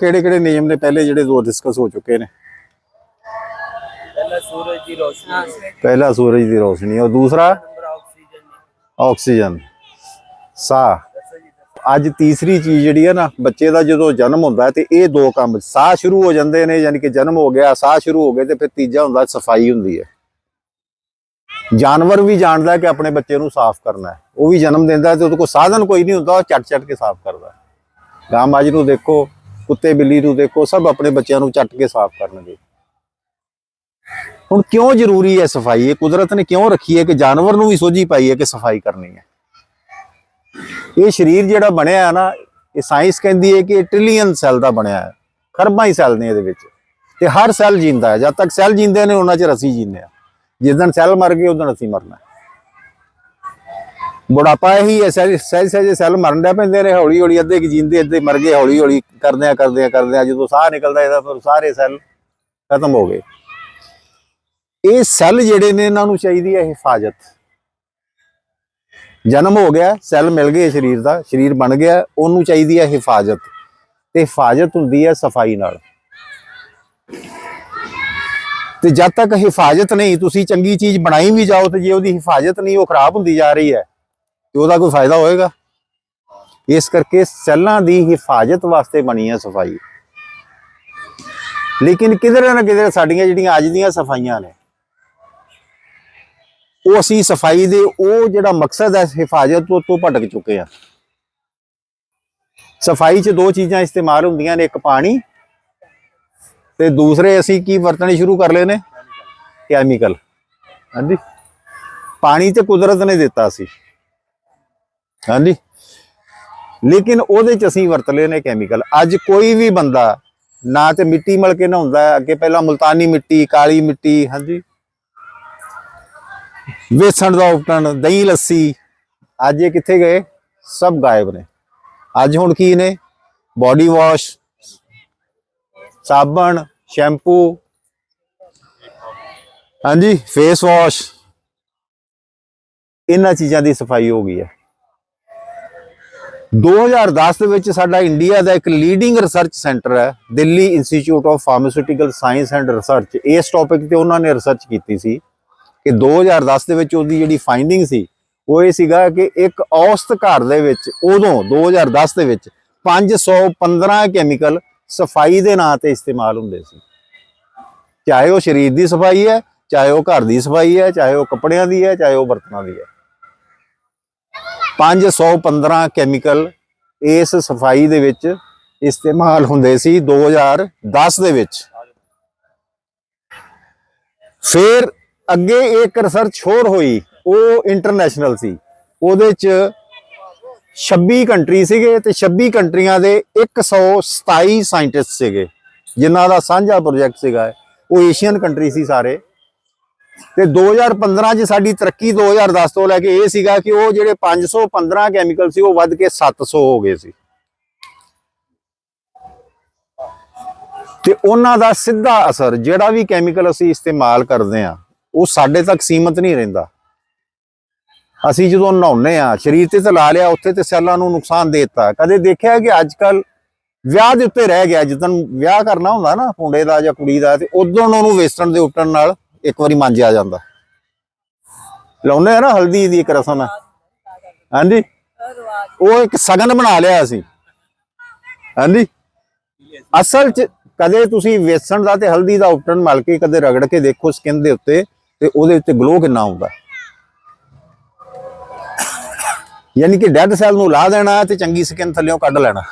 ਕਿਹੜੇ ਕਿਹੜੇ ਨਿਯਮ ਨੇ ਪਹਿਲੇ ਜਿਹੜੇ ਦੋ ਡਿਸਕਸ ਹੋ ਚੁੱਕੇ ਨੇ? ਪਹਿਲਾ ਸੂਰਜ ਦੀ ਰੋਸ਼ਨੀ। ਪਹਿਲਾ ਸੂਰਜ ਦੀ ਰੋਸ਼ਨੀ ਔਰ ਦੂਸਰਾ? ਆਕਸੀਜਨ ਸਾਹ ਅੱਜ ਤੀਸਰੀ ਚੀਜ਼ ਜਿਹੜੀ ਹੈ ਨਾ ਬੱਚੇ ਦਾ ਜਦੋਂ ਜਨਮ ਹੁੰਦਾ ਤੇ ਇਹ ਦੋ ਕੰਮ ਸਾਹ ਸ਼ੁਰੂ ਹੋ ਜਾਂਦੇ ਨੇ ਯਾਨੀ ਕਿ ਜਨਮ ਹੋ ਗਿਆ ਸਾਹ ਸ਼ੁਰੂ ਹੋ ਗਏ ਤੇ ਫਿਰ ਤੀਜਾ ਹੁੰਦਾ ਸਫ਼ਾਈ ਹੁੰਦੀ ਹੈ। ਜਾਨਵਰ ਵੀ ਜਾਣਦਾ ਕਿ ਆਪਣੇ ਬੱਚੇ ਨੂੰ ਸਾਫ਼ ਕਰਨਾ ਹੈ। ਉਹ ਵੀ ਜਨਮ ਦਿੰਦਾ ਤੇ ਉਹਦੇ ਕੋਲ ਸਾਧਨ ਕੋਈ ਨਹੀਂ ਹੁੰਦਾ ਉਹ ਚਟ ਚਟ ਕੇ ਸਾਫ਼ ਕਰਦਾ ਰਾਮ ਅੱਜ ਨੂੰ ਦੇਖੋ ਕੁੱਤੇ ਬਿੱਲੀ ਨੂੰ ਦੇਖੋ, ਸਭ ਆਪਣੇ ਬੱਚਿਆਂ ਨੂੰ ਚੱਟ ਕੇ ਸਾਫ਼ ਕਰਨਗੇ। ਹੁਣ ਕਿਉਂ ਜ਼ਰੂਰੀ ਹੈ ਸਫ਼ਾਈ? ਇਹ ਕੁਦਰਤ ਨੇ ਕਿਉਂ ਰੱਖੀ ਹੈ ਕਿ ਜਾਨਵਰ ਨੂੰ ਵੀ ਸੋਝੀ ਪਾਈ ਹੈ ਕਿ ਸਫ਼ਾਈ ਕਰਨੀ ਹੈ? ਇਹ ਸਰੀਰ ਜਿਹੜਾ ਬਣਿਆ ਹੈ ਨਾ, ਇਹ ਸਾਇੰਸ ਕਹਿੰਦੀ ਹੈ ਕਿ ਇਹ ਟ੍ਰਿਲੀਅਨ ਸੈੱਲ ਦਾ ਬਣਿਆ ਹੈ। ਖਰਬਾਂ ਹੀ ਸੈੱਲ ਨੇ ਇਹਦੇ ਵਿੱਚ। ਤੇ ਹਰ ਸੈੱਲ ਜਿੰਦਾ ਹੈ। ਜਦ ਤੱਕ ਸੈੱਲ ਜਿੰਦੇ ਨੇ, ਉਹਨਾਂ ਚਿਰ ਅਸੀਂ ਜੀਂਦੇ ਆ ਜਿਸ ਦਿਨ ਸੈੱਲ ਮਰ ਗਏ ਉਦੋਂ ਅਸੀਂ ਮਰਨਾ ਬੁਢਾਪਾ ਇਹੀ ਹੈ ਸੈੱਲ ਸੈੱਲ ਸੈੱਲ ਸੈੱਲ ਮਰਨ ਦੇ ਪੈਂਦੇ ਨੇ, ਹੌਲੀ ਹੌਲੀ ਅੱਧੇ ਕਿ ਜਿੰਦੇ, ਅੱਧੇ ਮਰ ਗਏ, ਹੌਲੀ ਹੌਲੀ ਕਰਦੇ ਆ ਕਰਦੇ ਆ ਕਰਦੇ ਆ ਜਦੋਂ ਸਾਹ ਨਿਕਲਦਾ ਇਹਦਾ, ਫਿਰ ਸਾਰੇ ਸੈੱਲ ਖਤਮ ਹੋ ਗਏ। ਇਹ ਸੈੱਲ ਜਿਹੜੇ ਨੇ ਇਹਨਾਂ ਨੂੰ ਚਾਹੀਦੀ ਹੈ ਹਿਫਾਜ਼ਤ। ਜਨਮ ਹੋ ਗਿਆ, ਸੈੱਲ ਮਿਲ ਗਏ ਸਰੀਰ ਦਾ, ਸਰੀਰ ਬਣ ਗਿਆ, ਉਹਨੂੰ ਚਾਹੀਦੀ ਹੈ ਹਿਫਾਜ਼ਤ। ਤੇ ਹਿਫਾਜ਼ਤ ਹੁੰਦੀ ਹੈ ਸਫ਼ਾਈ ਨਾਲ। ਤੇ ਜਦ ਤੱਕ ਹਿਫਾਜ਼ਤ ਨਹੀਂ, ਤੁਸੀਂ ਚੰਗੀ ਚੀਜ਼ ਬਣਾਈ ਵੀ ਜਾਓ ਤੇ ਜੇ ਉਹਦੀ ਹਿਫਾਜ਼ਤ ਨਹੀਂ, ਉਹ ਖਰਾਬ ਹੁੰਦੀ ਜਾ ਰਹੀ ਹੈ। ਤੇ ਉਹਦਾ ਕੋਈ ਫਾਇਦਾ ਹੋਏਗਾ? ਇਸ ਕਰਕੇ ਸੈੱਲਾਂ ਦੀ ਹਿਫਾਜ਼ਤ ਵਾਸਤੇ ਬਣੀ ਹੈ ਸਫ਼ਾਈ। ਲੇਕਿਨ ਕਿਧਰੇ ਨਾ ਕਿਧਰੇ ਸਾਡੀਆਂ ਜਿਹੜੀਆਂ ਅੱਜ ਦੀਆਂ ਸਫਾਈਆਂ ਨੇ, ਉਹ ਅਸੀਂ ਸਫ਼ਾਈ ਦੇ ਉਹ ਜਿਹੜਾ ਮਕਸਦ ਹੈ, ਹਿਫਾਜ਼ਤ ਤੋਂ ਤੋਂ ਭਟਕ ਚੁੱਕੇ ਆ। ਸਫ਼ਾਈ 'ਚ ਦੋ ਚੀਜ਼ਾਂ ਇਸਤੇਮਾਲ ਹੁੰਦੀਆਂ ਨੇ, ਇੱਕ ਪਾਣੀ ਤੇ ਦੂਸਰੇ ਅਸੀਂ ਕੀ ਵਰਤਣੇ ਸ਼ੁਰੂ ਕਰ ਲਏ ਨੇ? ਕੈਮੀਕਲ। ਹਾਂਜੀ। ਪਾਣੀ ਤੇ ਕੁਦਰਤ ਨੇ ਦਿੱਤਾ ਸੀ। ਹਾਂਜੀ। ਲੇਕਿਨ ਉਹਦੇ 'ਚ ਅਸੀਂ ਵਰਤ ਲਏ ਨੇ ਕੈਮੀਕਲ ਅੱਜ ਕੋਈ ਵੀ ਬੰਦਾ ਨਾ ਤੇ ਮਿੱਟੀ ਮਲ ਕੇ ਨਹਾਉਂਦਾ ਅੱਗੇ ਪਹਿਲਾਂ ਮੁਲਤਾਨੀ ਮਿੱਟੀ, ਕਾਲੀ ਮਿੱਟੀ, ਹਾਂਜੀ। ਵੇਸਣ ਦਾ ਉਪਟਣ, ਦਹੀਂ, ਲੱਸੀ, ਅੱਜ ਇਹ ਕਿੱਥੇ ਗਏ? ਸਭ ਗਾਇਬ ਨੇ। ਅੱਜ ਹੁਣ ਕੀ ਨੇ? ਬਾਡੀ ਵਾਸ਼ ਸਾਬਣ ਸ਼ੈਂਪੂ ਹਾਂਜੀ ਫੇਸ ਵਾਸ਼ ਇਹਨਾਂ ਚੀਜ਼ਾਂ ਦੀ ਸਫ਼ਾਈ ਹੋ ਗਈ ਹੈ। 2010 ਦੇ ਵਿੱਚ ਸਾਡਾ ਇੰਡੀਆ ਦਾ ਇੱਕ ਲੀਡਿੰਗ ਰਿਸਰਚ ਸੈਂਟਰ ਹੈ, Delhi institute of pharmaceutical science and research ਇਸ ਟੌਪਿਕ ਤੇ ਉਹਨਾਂ ਨੇ ਰਿਸਰਚ ਕੀਤੀ ਸੀ ਕਿ 2010 ਦੇ ਵਿੱਚ ਉਹਦੀ ਜਿਹੜੀ ਫਾਈਂਡਿੰਗ ਸੀ, ਉਹ ਇਹ ਸੀਗਾ ਕਿ ਇੱਕ ਔਸਤ ਘਰ ਦੇ ਵਿੱਚ ਉਦੋਂ 2010 ਦੇ ਵਿੱਚ 515 ਕੈਮੀਕਲ ਸਫ਼ਾਈ ਦੇ ਨਾਂ ਤੇ ਇਸਤੇਮਾਲ ਹੁੰਦੇ ਸੀ। ਚਾਹੇ ਉਹ ਸਰੀਰ ਦੀ ਸਫ਼ਾਈ ਹੈ, ਚਾਹੇ ਉਹ ਘਰ ਦੀ ਸਫ਼ਾਈ ਹੈ, ਚਾਹੇ ਉਹ ਕੱਪੜਿਆਂ ਦੀ ਹੈ, ਚਾਹੇ ਉਹ ਬਰਤਨਾਂ ਦੀ ਹੈ। 515 ਕੈਮੀਕਲ ਇਸ ਸਫ਼ਾਈ ਦੇ ਵਿੱਚ ਇਸਤੇਮਾਲ ਹੁੰਦੇ ਸੀ 2010 ਦੇ ਵਿੱਚ। ਫਿਰ ਅੱਗੇ ਇੱਕ ਰਿਸਰਚ ਹੋਰ ਹੋਈ, ਉਹ ਇੰਟਰਨੈਸ਼ਨਲ ਸੀ। ਉਹਦੇ ਚ 26 ਕੰਟਰੀ ਸੀਗੇ ਤੇ 26 ਕੰਟਰੀਆਂ ਦੇ 127 ਸਾਇੰਟਿਸਟ ਸੀਗੇ, ਜਿਨ੍ਹਾਂ ਦਾ ਸਾਂਝਾ ਪ੍ਰੋਜੈਕਟ ਸੀਗਾ ਉਹ ਏਸ਼ੀਅਨ ਕੰਟਰੀ ਸੀ ਸਾਰੇ। ਤੇ 2015 ਚ ਸਾਡੀ ਤਰੱਕੀ 2010 ਤੋਂ ਲੈ ਕੇ ਇਹ ਸੀਗਾ ਕਿ ਉਹ ਜਿਹੜੇ 515 ਕੈਮੀਕਲ ਸੀ, ਉਹ ਵੱਧ ਕੇ 700 ਹੋ ਗਏ ਸੀ। ਤੇ ਉਹਨਾਂ ਦਾ ਸਿੱਧਾ ਅਸਰ, ਜਿਹੜਾ ਵੀ ਕੈਮੀਕਲ ਅਸੀਂ ਇਸਤੇਮਾਲ ਕਰਦੇ ਆ ਉਹ ਸਾਡੇ ਤੱਕ ਸੀਮਤ ਨਹੀਂ ਰਹਿੰਦਾ। ਅਸੀਂ ਜਦੋਂ ਨਹਾਉਨੇ ਆ ਸਰੀਰ ਤੇ ਤਾਂ ਲਾ ਲਿਆ, ਉੱਥੇ ਤੇ ਸੈੱਲਾਂ ਨੂੰ ਨੁਕਸਾਨ ਦੇ ਦਿੱਤਾ। ਕਦੇ ਦੇਖਿਆ ਕਿ ਅੱਜ ਕੱਲ ਵਿਆਹ ਦੇ ਉੱਤੇ ਰਹਿ ਗਿਆ ਜਦੋਂ ਵਿਆਹ ਕਰਨਾ ਹੁੰਦਾ ਨਾ, ਮੁੰਡੇ ਦਾ ਜਾਂ ਕੁੜੀ ਦਾ, ਤੇ ਉਦੋਂ ਉਹਨੂੰ ਵੇਸਣ ਦੇ ਉੱਟਣ ਨਾਲ ਇੱਕ ਵਾਰੀ ਮਾਂਜਿਆ ਜਾਂਦਾ। ਲਾਉਂਦੇ ਆ ਨਾ ਹਲਦੀ ਦੀ ਇੱਕ ਰਸਮ। ਹੈ ਹਾਂਜੀ। ਉਹ ਇੱਕ ਸਗਨ ਬਣਾ ਲਿਆ ਸੀ। ਹਾਂਜੀ। ਅਸਲ ਚ ਕਦੇ ਤੁਸੀਂ ਵੇਸਣ ਦਾ ਤੇ ਹਲਦੀ ਦਾ ਉਪਟਨ ਮਲ ਕੇ ਕਦੇ ਰਗੜ ਕੇ ਦੇਖੋ ਸਕਿਨ ਦੇ ਉੱਤੇ ਤੇ ਉਹਦੇ ਉੱਤੇ ਗਲੋ ਕਿੰਨਾ ਆਉਂਦਾ ਯਾਨੀ ਕਿ ਡੈਡ ਸੈੱਲ ਨੂੰ ਲਾ ਦੇਣਾ ਤੇ ਚੰਗੀ ਸਕਿਨ ਥੱਲਿਓਂ ਕੱਢ ਲੈਣਾ।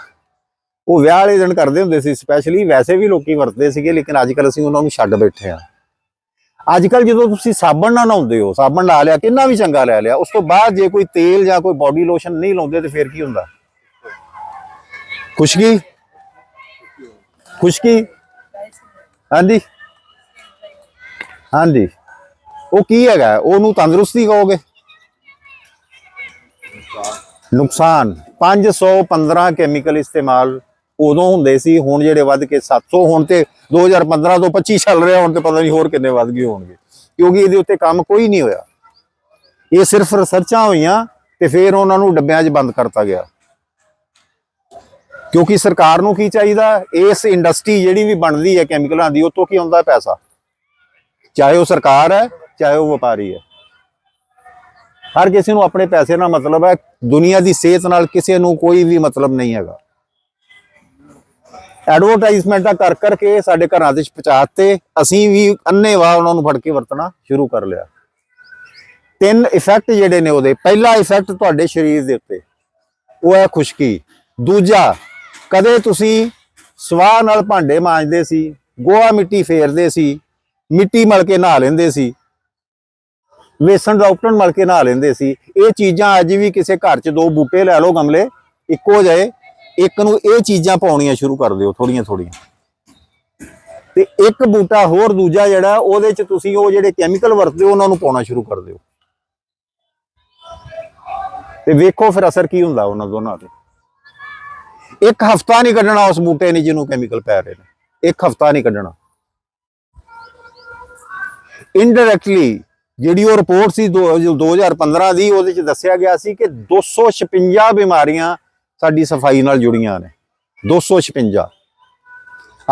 ਉਹ ਵਿਆਹ ਵਾਲੇ ਦਿਨ ਕਰਦੇ ਹੁੰਦੇ ਸੀ ਸਪੈਸ਼ਲੀ ਵੈਸੇ ਵੀ ਲੋਕੀ ਵਰਤਦੇ ਸੀਗੇ, ਲੇਕਿਨ ਅੱਜ ਕੱਲ ਅਸੀਂ ਉਹਨਾਂ ਨੂੰ ਛੱਡ ਬੈਠੇ ਆ ਅੱਜ ਕੱਲ ਜਦੋਂ ਤੁਸੀਂ ਸਾਬਣ ਨਾਲ ਨਹਾਉਂਦੇ ਹੋ, ਸਾਬਣ ਲਾ ਲਿਆ, ਕਿੰਨਾ ਵੀ ਚੰਗਾ ਲੈ ਲਿਆ, ਉਸ ਤੋਂ ਬਾਅਦ ਜੇ ਕੋਈ ਤੇਲ ਜਾਂ ਕੋਈ ਬਾਡੀ ਲੋਸ਼ਨ ਨਹੀਂ ਲਾਉਂਦੇ ਤੇ ਫਿਰ ਕੀ ਹੁੰਦਾ? ਖੁਸ਼ਕੀ? ਖੁਸ਼ਕੀ? ਹਾਂਜੀ? ਹਾਂਜੀ। ਉਹ ਕੀ ਹੈਗਾ? ਉਹਨੂੰ ਤੰਦਰੁਸਤੀ ਕਹੋਗੇ? ਨੁਕਸਾਨ। 515 ਕੈਮੀਕਲ ਇਸਤੇਮਾਲ ਉਦੋਂ ਹੁੰਦੇ ਸੀ, ਹੁਣ ਜਿਹੜੇ ਵੱਧ ਕੇ 700 ਹੁਣ ਤੇ 2015 ਤੋਂ 25 ਚੱਲ ਰਿਹਾ, ਹੁਣ ਤੇ ਪਤਾ ਨਹੀਂ ਹੋਰ ਕਿੰਨੇ ਵੱਧ ਗਏ ਹੋਣਗੇ। ਕਿਉਂਕਿ ਇਹਦੇ ਉੱਤੇ ਕੰਮ ਕੋਈ ਨਹੀਂ ਹੋਇਆ। ਇਹ ਸਿਰਫ ਰਿਸਰਚਾਂ ਹੋਈਆਂ ਤੇ ਫਿਰ ਉਹਨਾਂ ਨੂੰ ਡੱਬਿਆਂ 'ਚ ਬੰਦ ਕਰਤਾ ਗਿਆ। ਕਿਉਂਕਿ ਸਰਕਾਰ ਨੂੰ ਕੀ ਚਾਹੀਦਾ? ਇਸ ਇੰਡਸਟਰੀ ਜਿਹੜੀ ਵੀ ਬਣਦੀ ਹੈ ਕੈਮੀਕਲਾਂ ਦੀ ਉਹ ਕੀ ਆਉਂਦਾ ਪੈਸਾ? ਚਾਹੇ ਉਹ ਸਰਕਾਰ ਹੈ, ਚਾਹੇ ਉਹ ਵਪਾਰੀ ਹੈ। ਹਰ ਕਿਸੇ ਨੂੰ ਆਪਣੇ ਪੈਸੇ ਨਾਲ ਮਤਲਬ ਹੈ, ਦੁਨੀਆ ਦੀ ਸਿਹਤ ਨਾਲ ਕਿਸੇ ਨੂੰ ਕੋਈ ਵੀ ਮਤਲਬ ਨਹੀਂ ਹੈਗਾ। ਐਡਵਰਟਾਈਜ਼ਮੈਂਟਾਂ ਕਰ ਕਰਕੇ ਸਾਡੇ ਘਰਾਂ ਦੇ ਪਹੁੰਚਾਤੇ ਅਸੀਂ ਵੀ ਅੰਨੇਵਾਹ ਉਹਨਾਂ ਨੂੰ ਫੜ ਕੇ ਵਰਤਣਾ ਸ਼ੁਰੂ ਕਰ ਲਿਆ। ਤਿੰਨ ਇਫੈਕਟ ਜਿਹੜੇ ਨੇ ਉਹਦੇ। ਪਹਿਲਾ ਇਫੈਕਟ ਤੁਹਾਡੇ ਸਰੀਰ ਦੇ ਉੱਤੇ। ਉਹ ਹੈ ਖੁਸ਼ਕੀ। ਦੂਜਾ, ਕਦੇ ਤੁਸੀਂ ਸਵਾਹ ਨਾਲ ਭਾਂਡੇ ਮਾਂਜਦੇ ਸੀ, ਗੋਹਾ ਮਿੱਟੀ ਫੇਰਦੇ ਸੀ, ਮਿੱਟੀ ਮਲ ਕੇ ਨਹਾ ਲੈਂਦੇ ਸੀ, ਵੇਸਣ ਦਾ ਉਪਟਨ ਮਲ ਕੇ ਨਹਾ ਲੈਂਦੇ ਸੀ। ਇਹ ਚੀਜ਼ਾਂ ਅੱਜ ਵੀ ਕਿਸੇ ਘਰ 'ਚ ਦੋ ਬੂਟੇ ਲੈ ਲਓ ਗਮਲੇ, ਇੱਕੋ ਜਿਹੇ। ਇੱਕ ਨੂੰ ਇਹ ਚੀਜ਼ਾਂ ਪਾਉਣੀਆਂ ਸ਼ੁਰੂ ਕਰ ਦਿਓ ਥੋੜੀਆਂ ਥੋੜੀਆਂ। ਤੇ ਇੱਕ ਬੂਟਾ ਹੋਰ ਦੂਜਾ ਜਿਹੜਾ, ਉਹਦੇ 'ਚ ਤੁਸੀਂ ਉਹ ਜਿਹੜੇ ਕੈਮੀਕਲ ਵਰਤਦੇ ਹੋ, ਉਹਨਾਂ ਨੂੰ ਪਾਉਣਾ ਸ਼ੁਰੂ ਕਰ ਦਿਓ। ਤੇ ਵੇਖੋ ਫਿਰ ਅਸਰ ਕੀ ਹੁੰਦਾ ਉਹਨਾਂ ਦੋਨਾਂ ਤੇ। ਇੱਕ ਹਫਤਾ ਨਹੀਂ ਕੱਢਣਾ ਉਸ ਬੂਟੇ ਨੇ ਜਿਹਨੂੰ ਕੈਮੀਕਲ ਪੈ ਰਹੇ ਨੇ। ਇੱਕ ਹਫਤਾ ਨਹੀਂ ਕੱਢਣਾ। ਇਨਡਾਇਰੈਕਟਲੀ ਜਿਹੜੀ ਉਹ ਰਿਪੋਰਟ ਸੀ ਦੋ- ਜੋ 2015 ਦੀ, ਉਹਦੇ ਚ ਦੱਸਿਆ ਗਿਆ ਸੀ ਕਿ 256 ਬਿਮਾਰੀਆਂ ਸਾਡੀ ਸਫ਼ਾਈ ਨਾਲ ਜੁੜੀਆਂ ਨੇ। 256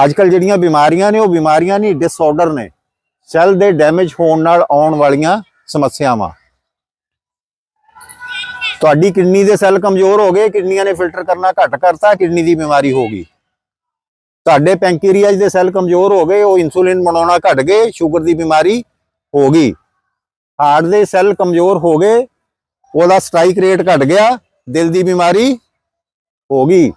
ਅੱਜ ਕੱਲ ਜਿਹੜੀਆਂ ਬਿਮਾਰੀਆਂ ਨੇ, ਉਹ ਬਿਮਾਰੀਆਂ ਨਹੀਂ ਡਿਸਆਰਡਰ ਨੇ। ਸੈੱਲ ਦੇ ਡੈਮੇਜ ਹੋਣ ਨਾਲ ਆਉਣ ਵਾਲੀਆਂ ਸਮੱਸਿਆਵਾਂ। ਤੁਹਾਡੀ ਕਿਡਨੀ ਦੇ ਸੈੱਲ ਕਮਜ਼ੋਰ ਹੋ ਗਏ, ਕਿਡਨੀਆਂ ਨੇ ਫਿਲਟਰ ਕਰਨਾ ਘੱਟ ਕਰਤਾ, ਕਿਡਨੀ ਦੀ ਬਿਮਾਰੀ ਹੋ ਗਈ। ਤੁਹਾਡੇ ਪੈਂਕਰੀਆਜ ਦੇ ਸੈੱਲ ਕਮਜ਼ੋਰ ਹੋ ਗਏ, ਉਹ ਇਨਸੂਲਿਨ ਬਣਾਉਣਾ ਘਟ ਗਏ ਸ਼ੂਗਰ ਦੀ ਬਿਮਾਰੀ ਹੋ ਗਈ। ਹਾਰਟ ਦੇ ਸੈੱਲ ਕਮਜ਼ੋਰ ਹੋ ਗਏ, ਉਹਦਾ ਸਟ੍ਰਾਈਕ ਰੇਟ ਘਟ ਗਿਆ, ਦਿਲ ਦੀ ਬਿਮਾਰੀ ਹੋ ਗਈ।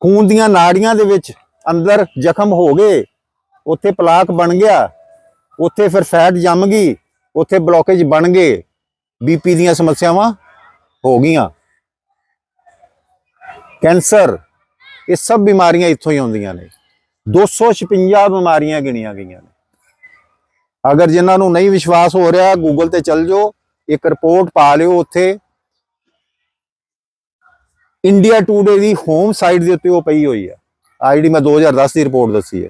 ਖੂਨ ਦੀਆਂ ਨਾੜੀਆਂ ਦੇ ਵਿੱਚ ਅੰਦਰ ਜ਼ਖਮ ਹੋ ਗਏ। ਉੱਥੇ ਪਲਾਕ ਬਣ ਗਿਆ। ਉੱਥੇ ਫਿਰ ਫੈਟ ਜੰਮ ਗਈ। ਉੱਥੇ ਬਲੋਕੇਜ ਬਣ ਗਏ। ਬੀਪੀ ਦੀਆਂ ਸਮੱਸਿਆਵਾਂ ਹੋ ਗਈਆਂ। ਕੈਂਸਰ, ਇਹ ਸਭ ਬਿਮਾਰੀਆਂ ਇੱਥੋਂ ਹੀ ਆਉਂਦੀਆਂ ਨੇ। 256 ਬਿਮਾਰੀਆਂ ਗਿਣੀਆਂ ਗਈਆਂ ਨੇ। ਅਗਰ ਜਿਨ੍ਹਾਂ ਨੂੰ ਨਹੀਂ ਵਿਸ਼ਵਾਸ ਹੋ ਰਿਹਾ ਗੂਗਲ ਤੇ ਚੱਲ ਜਾਓ। ਇੱਕ ਰਿਪੋਰਟ ਪਾ ਲਿਓ ਉੱਥੇ। ਇੰਡੀਆ ਟੂਡੇ ਦੀ ਹੋਮ ਸਾਈਟ ਦੇ ਉੱਤੇ ਉਹ ਪਈ ਹੋਈ ਹੈ ਆ ਜਿਹੜੀ ਮੈਂ 2010 ਦੀ ਰਿਪੋਰਟ ਦੱਸੀ ਹੈ।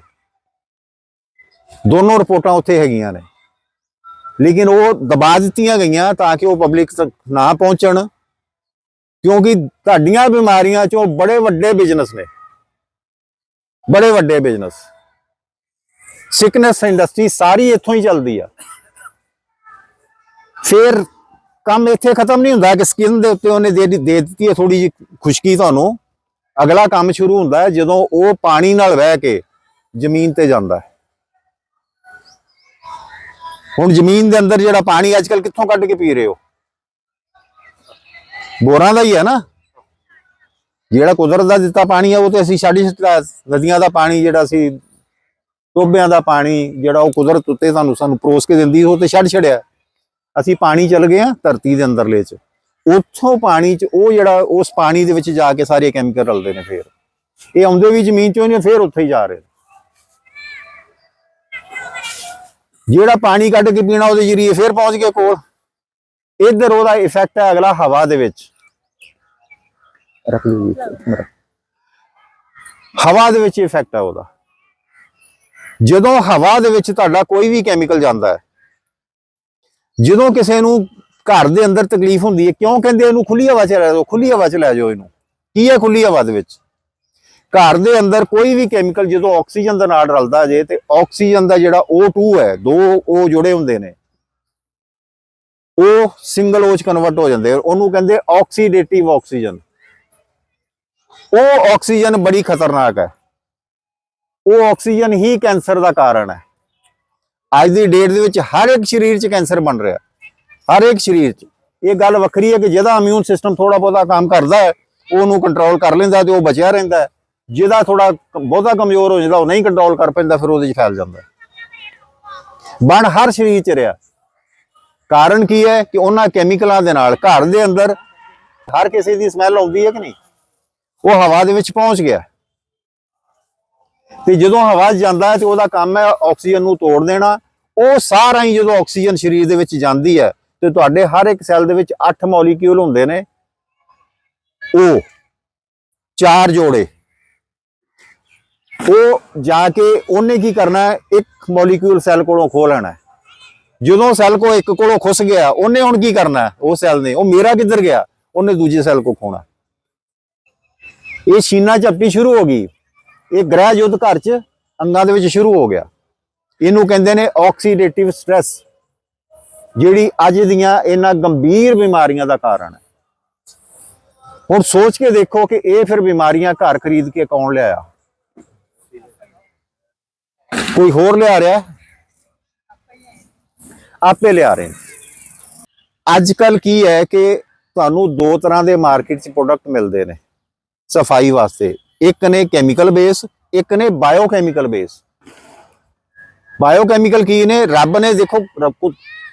ਦੋਨੋਂ ਰਿਪੋਰਟਾਂ ਉੱਥੇ ਹੈਗੀਆਂ ਨੇ। ਲੇਕਿਨ ਉਹ ਦਬਾ ਦਿੱਤੀਆਂ ਗਈਆਂ ਤਾਂ ਕਿ ਉਹ ਪਬਲਿਕ ਤੱਕ ਨਾ ਪਹੁੰਚਣ। ਕਿਉਂਕਿ ਤੁਹਾਡੀਆਂ ਬਿਮਾਰੀਆਂ ਚੋਂ ਬੜੇ ਵੱਡੇ ਬਿਜ਼ਨਸ ਨੇ। ਬੜੇ ਵੱਡੇ ਬਿਜ਼ਨਸ ਸਿਕਨੈਸ ਇੰਡਸਟਰੀ ਸਾਰੀ ਇੱਥੋਂ ਹੀ ਚੱਲਦੀ ਆ। ਫਿਰ ਕੰਮ ਇੱਥੇ ਖਤਮ ਨਹੀਂ ਹੁੰਦਾ ਕਿ ਸਕਿਨ ਦੇ ਉੱਤੇ ਉਹਨੇ ਦੇ ਦਿੱਤੀ ਹੈ ਥੋੜੀ ਜਿਹੀ ਖੁਸ਼ਕੀ ਤੁਹਾਨੂੰ। ਅਗਲਾ ਕੰਮ ਸ਼ੁਰੂ ਹੁੰਦਾ ਹੈ ਜਦੋਂ ਉਹ ਪਾਣੀ ਨਾਲ ਵਹਿ ਕੇ ਜ਼ਮੀਨ ਤੇ ਜਾਂਦਾ ਹੈ। ਹੁਣ ਜ਼ਮੀਨ ਦੇ ਅੰਦਰ ਜਿਹੜਾ ਪਾਣੀ ਅੱਜਕੱਲ ਕਿੱਥੋਂ ਕੱਢ ਕੇ ਪੀ ਰਹੇ ਹੋ? ਬੋਰਾਂ ਦਾ ਹੀ ਹੈ ਨਾ। ਜਿਹੜਾ ਕੁਦਰਤ ਦਾ ਦਿੱਤਾ ਪਾਣੀ ਹੈ ਉਹ ਤੇ ਅਸੀਂ ਛੱਡ ਦਿੱਤਾ ਨਦੀਆਂ ਦਾ ਪਾਣੀ, ਜਿਹੜਾ ਅਸੀਂ ਟੋਬਿਆਂ ਦਾ ਪਾਣੀ, ਜਿਹੜਾ ਉਹ ਕੁਦਰਤ ਉੱਤੇ ਸਾਨੂੰ ਸਾਨੂੰ ਪਰੋਸ ਕੇ ਦਿੰਦੀ, ਉਹ ਤੇ ਛੱਡ ਛੜਿਆ ਅਸੀਂ ਪਾਣੀ ਚਲ ਗਏ ਆ ਧਰਤੀ ਦੇ ਅੰਦਰਲੇ ਚ। ਉੱਥੋਂ ਪਾਣੀ ਚ ਉਹ ਜਿਹੜਾ ਉਸ ਪਾਣੀ ਦੇ ਵਿੱਚ ਜਾ ਕੇ ਸਾਰੇ ਕੈਮੀਕਲ ਰਲਦੇ ਨੇ ਫੇਰ। ਇਹ ਆਉਂਦੇ ਵੀ ਜ਼ਮੀਨ ਚੋਂ ਨੇ ਫੇਰ ਉੱਥੇ ਹੀ ਜਾ ਰਹੇ ਨੇ। ਜਿਹੜਾ ਪਾਣੀ ਕੱਢ ਕੇ ਪੀਣਾ ਉਹਦੇ ਜਰੀਏ ਫੇਰ ਪਹੁੰਚ ਗਏ ਕੋਲ। ਇੱਧਰ ਉਹਦਾ ਇਫੈਕਟ ਹੈ ਅਗਲਾ ਹਵਾ ਦੇ ਵਿੱਚ। ਰੱਖ ਲਓ ਜੀ ਮੇਰਾ ਹਵਾ ਦੇ ਵਿੱਚ ਇਫੈਕਟ ਹੈ ਉਹਦਾ। ਜਦੋਂ ਹਵਾ ਦੇ ਵਿੱਚ ਤੁਹਾਡਾ ਕੋਈ ਵੀ ਕੈਮੀਕਲ ਜਾਂਦਾ ਹੈ ਜਦੋਂ ਕਿਸੇ ਨੂੰ ਘਰ ਦੇ ਅੰਦਰ ਤਕਲੀਫ ਹੁੰਦੀ ਹੈ, ਕਿਉਂ ਕਹਿੰਦੇ ਇਹਨੂੰ ਖੁੱਲੀ ਹਵਾ 'ਚ ਲੈ ਜਾਓ, ਖੁੱਲੀ ਹਵਾ 'ਚ ਲੈ ਜਾਓ ਇਹਨੂੰ? ਕੀ ਹੈ ਖੁੱਲੀ ਹਵਾ ਦੇ ਵਿੱਚ? ਘਰ ਦੇ ਅੰਦਰ ਕੋਈ ਵੀ ਕੈਮੀਕਲ ਜਦੋਂ ਆਕਸੀਜਨ ਦੇ ਨਾਲ ਰਲਦਾ ਜੇ ਤੇ ਆਕਸੀਜਨ ਦਾ ਜਿਹੜਾ O2 ਹੈ, ਦੋ O ਜੁੜੇ ਹੁੰਦੇ ਨੇ, ਉਹ ਸਿੰਗਲ O ਚ ਕਨਵਰਟ ਹੋ ਜਾਂਦੇ ਉਹਨੂੰ ਕਹਿੰਦੇ ਆਕਸੀਡੇਟਿਵ ਆਕਸੀਜਨ ਉਹ ਆਕਸੀਜਨ ਬੜੀ ਖਤਰਨਾਕ ਹੈ। ਉਹ ਆਕਸੀਜਨ ਹੀ ਕੈਂਸਰ ਦਾ ਕਾਰਨ ਹੈ। ਅੱਜ ਦੀ ਡੇਟ ਦੇ ਵਿੱਚ ਹਰ ਇੱਕ ਸਰੀਰ 'ਚ ਕੈਂਸਰ ਬਣ ਰਿਹਾ। ਹਰ ਇੱਕ ਸਰੀਰ 'ਚ। ਇਹ ਗੱਲ ਵੱਖਰੀ ਹੈ ਕਿ ਜਿਹਦਾ ਇਮਿਊਨ ਸਿਸਟਮ ਥੋੜਾ ਬਹੁਤਾ ਕੰਮ ਕਰਦਾ ਹੈ, ਉਹਨੂੰ ਕੰਟਰੋਲ ਕਰ ਲੈਂਦਾ ਤੇ ਉਹ ਬਚਿਆ ਰਹਿੰਦਾ ਜਿਹਦਾ ਥੋੜਾ ਬਹੁਤਾ ਕਮਜ਼ੋਰ ਹੋ ਜਾਂਦਾ, ਉਹ ਨਹੀਂ ਕੰਟਰੋਲ ਕਰ ਪੈਂਦਾ, ਫਿਰ ਉਹਦੇ 'ਚ ਫੈਲ ਜਾਂਦਾ ਬਣ ਹਰ ਸਰੀਰ 'ਚ ਰਿਹਾ। ਕਾਰਨ ਕੀ ਹੈ ਕਿ ਉਹਨਾਂ ਕੈਮੀਕਲਾਂ ਦੇ ਨਾਲ, ਘਰ ਦੇ ਅੰਦਰ ਹਰ ਕਿਸੇ ਦੀ ਸਮੈਲ ਆਉਂਦੀ ਹੈ ਕਿ ਨਹੀਂ? ਉਹ ਹਵਾ ਦੇ ਵਿੱਚ ਪਹੁੰਚ ਗਿਆ। ਤੇ ਜਦੋਂ ਹਵਾ ਜਾਂਦਾ ਹੈ ਤੇ ਉਹਦਾ ਕੰਮ ਹੈ ਆਕਸੀਜਨ ਨੂੰ ਤੋੜ ਦੇਣਾ, ਉਹ ਸਾਰਾ ਹੀ ਜਦੋਂ ਆਕਸੀਜਨ ਸਰੀਰ ਦੇ ਵਿੱਚ ਜਾਂਦੀ ਹੈ ਤੇ ਤੁਹਾਡੇ ਹਰ ਇੱਕ ਸੈੱਲ ਦੇ ਵਿੱਚ 8 ਮੋਲੀਕਿਊਲ ਹੁੰਦੇ ਨੇ, ਉਹ ਚਾਰ ਜੋੜੇ। ਉਹ ਜਾ ਕੇ ਉਹਨੇ ਕੀ ਕਰਨਾ ਹੈ? ਇੱਕ ਮੋਲੀਕਿਊਲ ਸੈੱਲ ਕੋਲੋਂ ਖੋਹ ਲੈਣਾ ਜਦੋਂ ਸੈੱਲ ਕੋ ਇੱਕ ਕੋਲੋਂ ਖੁੱਸ ਗਿਆ, ਉਹਨੇ ਹੁਣ ਕੀ ਕਰਨਾ ਉਹ ਸੈੱਲ ਨੇ? ਉਹ ਮੇਰਾ ਕਿੱਧਰ ਗਿਆ? ਉਹਨੇ ਦੂਜੇ ਸੈੱਲ ਕੋ ਖੋਣਾ ਇਹ ਸ਼ੀਨਾ ਝਪਟੀ ਸ਼ੁਰੂ ਹੋ ਗਈ। ਇਹ ਗ੍ਰਹਿ ਯੁੱਧ ਘਰ 'ਚ ਅੰਗਾਂ ਦੇ ਵਿੱਚ ਸ਼ੁਰੂ ਹੋ ਗਿਆ। ਇਹਨੂੰ ਕਹਿੰਦੇ ਨੇ ਆਕਸੀਡੇਟਿਵ ਸਟ੍ਰੈਸ ਜਿਹੜੀ ਅੱਜ ਦੀਆਂ ਇਹਨਾਂ ਗੰਭੀਰ ਬਿਮਾਰੀਆਂ ਦਾ ਕਾਰਨ ਹੈ। ਹੁਣ ਸੋਚ ਕੇ ਦੇਖੋ ਕਿ ਇਹ ਫਿਰ ਬਿਮਾਰੀਆਂ ਘਰ ਖਰੀਦ ਕੇ ਕੌਣ ਲਿਆਇਆ? ਕੋਈ ਹੋਰ ਲਿਆ ਰਿਹਾ? ਆਪੇ ਲਿਆ ਰਹੇ ਨੇ। ਅੱਜ ਕੱਲ ਕੀ ਹੈ ਕਿ ਤੁਹਾਨੂੰ ਦੋ ਤਰ੍ਹਾਂ ਦੇ ਮਾਰਕੀਟ 'ਚ ਪ੍ਰੋਡਕਟ ਮਿਲਦੇ ਨੇ। ਸਫ਼ਾਈ ਵਾਸਤੇ ਇੱਕ ਨੇ ਕੈਮੀਕਲ ਬੇਸ ਇੱਕ ਨੇ ਬਾਇਓਕੈਮੀਕਲ ਬੇਸ ਬਾਇਓਕੈਮੀਕਲ ਕੀ ਨੇ? ਰੱਬ ਨੇ ਦੇਖੋ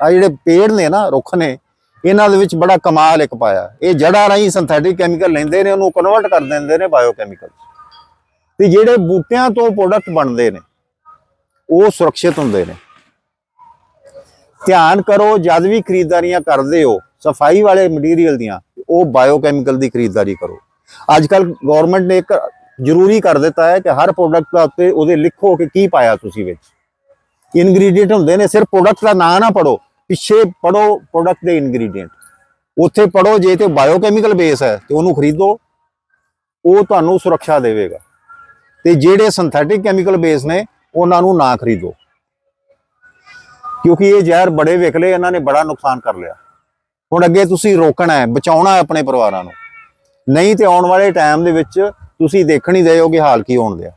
ਆ ਜਿਹੜੇ ਪੇੜ ਨੇ ਨਾ, ਰੁੱਖ ਨੇ, ਇਹਨਾਂ ਦੇ ਵਿੱਚ ਬੜਾ ਕਮਾਲ ਇੱਕ ਪਾਇਆ। ਇਹ ਜੜ੍ਹਾਂ ਰਾਹੀਂ ਸਿੰਥੈਟਿਕ ਕੈਮੀਕਲ ਲੈਂਦੇ ਨੇ, ਉਹਨੂੰ ਕਨਵਰਟ ਕਰ ਦਿੰਦੇ ਨੇ ਬਾਇਓਕੈਮੀਕਲ ਤੇ ਜਿਹੜੇ ਬੂਟਿਆਂ ਤੋਂ ਪ੍ਰੋਡਕਟ ਬਣਦੇ ਨੇ, ਉਹ ਸੁਰੱਖਿਅਤ ਹੁੰਦੇ ਨੇ। ਧਿਆਨ ਕਰੋ, ਜਦ ਵੀ ਖਰੀਦਦਾਰੀਆਂ ਕਰਦੇ ਹੋ, ਸਫ਼ਾਈ ਵਾਲੇ ਮਟੀਰੀਅਲ ਦੀਆਂ, ਉਹ ਬਾਇਓਕੈਮੀਕਲ ਦੀ ਖਰੀਦਦਾਰੀ ਕਰੋ। ਅੱਜ ਕੱਲ ਗਵਰਨਮੈਂਟ ਨੇ ਇੱਕ ਜ਼ਰੂਰੀ ਕਰ ਦਿੱਤਾ ਹੈ ਕਿ ਹਰ ਪ੍ਰੋਡਕਟ ਦਾ ਉੱਤੇ ਉਹਦੇ ਲਿਖੋ ਕਿ ਕੀ ਪਾਇਆ ਤੁਸੀਂ ਵਿੱਚ। ਇਨਗਰੀਡੀਐਂਟ ਹੁੰਦੇ ਨੇ, ਸਿਰਫ ਪ੍ਰੋਡਕਟ ਦਾ ਨਾਂ ਨਾ ਪੜੋ ਪਿੱਛੇ ਪੜੋ ਪ੍ਰੋਡਕਟ ਦੇ ਇਨਗਰੀਡੀਐਂਟ ਉੱਥੇ ਪੜੋ ਜੇ ਤੇ ਬਾਇਓਕੈਮੀਕਲ ਬੇਸ ਹੈ ਤੇ ਉਹਨੂੰ ਖਰੀਦੋ, ਉਹ ਤੁਹਾਨੂੰ ਸੁਰੱਖਿਆ ਦੇਵੇਗਾ। ਤੇ ਜਿਹੜੇ ਸਿੰਥੈਟਿਕ ਕੈਮੀਕਲ ਬੇਸ ਨੇ, ਉਹਨਾਂ ਨੂੰ ਨਾ ਖਰੀਦੋ। ਕਿਉਂਕਿ ਇਹ ਜ਼ਹਿਰ ਬੜੇ ਵਿਕਲੇ, ਇਹਨਾਂ ਨੇ ਬੜਾ ਨੁਕਸਾਨ ਕਰ ਲਿਆ। ਹੁਣ ਅੱਗੇ ਤੁਸੀਂ ਰੋਕਣਾ ਹੈ, ਬਚਾਉਣਾ ਹੈ ਆਪਣੇ ਪਰਿਵਾਰਾਂ ਨੂੰ। ਨਹੀਂ ਤੇ ਆਉਣ ਵਾਲੇ ਟਾਈਮ ਦੇ ਵਿੱਚ ਤੁਸੀਂ ਦੇਖਣ ਹੀ ਕਿ ਹਾਲ ਕੀ ਹੋਣ ਦਿਆ।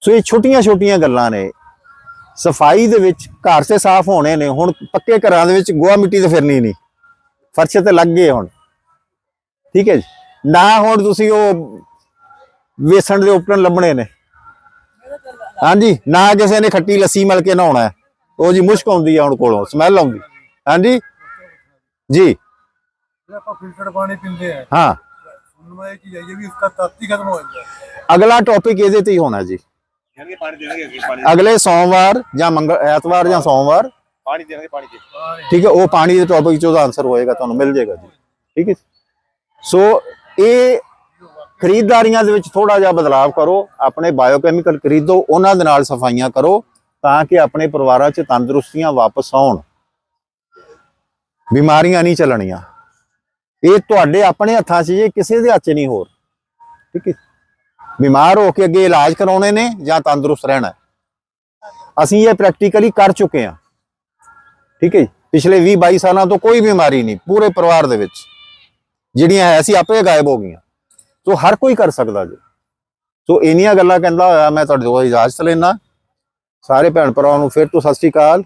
ਸੋ ਇਹ ਛੋਟੀਆਂ-ਛੋਟੀਆਂ ਗੱਲਾਂ ਨੇ। ਸਫ਼ਾਈ ਦੇ ਵਿੱਚ ਘਰ ਸੇ ਸਾਫ਼ ਹੋਣੇ ਨੇ, ਹੁਣ ਪੱਕੇ ਘਰਾਂ ਦੇ ਵਿੱਚ ਗੋਹਾ ਮਿੱਟੀ ਤੇ ਫਿਰਨੀ ਨਹੀਂ। ਫਰਸ਼ ਤੇ ਲੱਗ ਗਏ ਹੁਣ। ਠੀਕ ਹੈ ਜੀ? ਨਾ ਹੁਣ ਤੁਸੀਂ ਉਹ ਵੇਸਣ ਦੇ ਉਪਕਰਨ ਲੱਭਣੇ ਨੇ। ਹਾਂਜੀ, ਨਾ ਕਿਸੇ ਨੇ ਖੱਟੀ ਲੱਸੀ ਮਲ ਕੇ ਨਹਾਉਣਾ। ਉਹ ਜੀ ਮੁਸ਼ਕ ਆਉਂਦੀ ਆ ਹੁਣ ਕੋਲੋਂ ਸਮੈਲ ਆਉਂਦੀ। ਹਾਂਜੀ? ਜੀ। ਅਗਲਾ ਟੌਪਿਕ ਇਹਦੇ ਤੇ ਹੀ ਹੋਣਾ ਜੀ। ਅਗਲੇ ਸੋਮਵਾਰ ਜਾਂ ਮੰਗਲ ਐਤਵਾਰ ਜਾਂ ਸੋਮਵਾਰ। ਪਾਣੀ ਦੇਣਗੇ ਪਾਣੀ ਦੇ। ਠੀਕ ਹੈ ਉਹ ਪਾਣੀ ਦੇ ਟੌਪਿਕ ਚੋਂ ਆਨਸਰ ਹੋਏਗਾ ਤੁਹਾਨੂੰ ਮਿਲ ਜਾਏਗਾ ਜੀ। ਠੀਕ ਹੈ ਸੋ ਇਹ ਖਰੀਦਦਾਰੀਆਂ ਦੇ ਵਿੱਚ ਥੋੜਾ ਜਿਹਾ ਬਦਲਾਅ ਕਰੋ ਆਪਣੇ ਬਾਇਓਕੈਮੀਕਲ ਖਰੀਦੋ ਉਹਨਾਂ ਦੇ ਨਾਲ ਸਫਾਈਆਂ ਕਰੋ ਤਾਂ ਕਿ ਆਪਣੇ ਪਰਿਵਾਰਾਂ 'ਚ ਤੰਦਰੁਸਤੀਆਂ ਵਾਪਸ ਆਉਣ। ਬਿਮਾਰੀਆਂ ਨਹੀਂ ਚੱਲਣੀਆਂ। ਇਹ ਤੁਹਾਡੇ ਆਪਣੇ ਹੱਥਾਂ 'ਚ ਜੇ ਕਿਸੇ ਦੇ ਹੱਥ 'ਚ ਨਹੀਂ ਹੋਰ। ਠੀਕ ਹੈ? ਬਿਮਾਰ ਹੋ ਕੇ ਅੱਗੇ ਇਲਾਜ ਕਰਾਉਣੇ ਨੇ ਜਾਂ ਤੰਦਰੁਸਤ ਰਹਿਣਾ ਅਸੀਂ ਇਹ ਪ੍ਰੈਕਟੀਕਲੀ ਕਰ ਚੁੱਕੇ ਹਾਂ। ਠੀਕ ਹੈ ਜੀ? ਪਿਛਲੇ 20 22 ਸਾਲਾਂ ਤੋਂ ਕੋਈ ਬਿਮਾਰੀ ਨਹੀਂ, ਪੂਰੇ ਪਰਿਵਾਰ ਦੇ ਵਿੱਚ। ਜਿਹੜੀਆਂ ਹੈ ਸੀ ਆਪੇ ਗਾਇਬ ਹੋ ਗਈਆਂ। ਸੋ ਹਰ ਕੋਈ ਕਰ ਸਕਦਾ ਜੀ। ਸੋ ਇੰਨੀਆਂ ਗੱਲਾਂ ਕਹਿੰਦਾ ਹੋਇਆ, ਮੈਂ ਤੁਹਾਡੇ ਤੋਂ ਇਜਾਜ਼ਤ ਲੈਣਾ ਸਾਰੇ ਭੈਣ ਭਰਾਵਾਂ ਨੂੰ ਫਿਰ ਤੋਂ ਸਤਿ ਸ਼੍ਰੀ ਅਕਾਲ।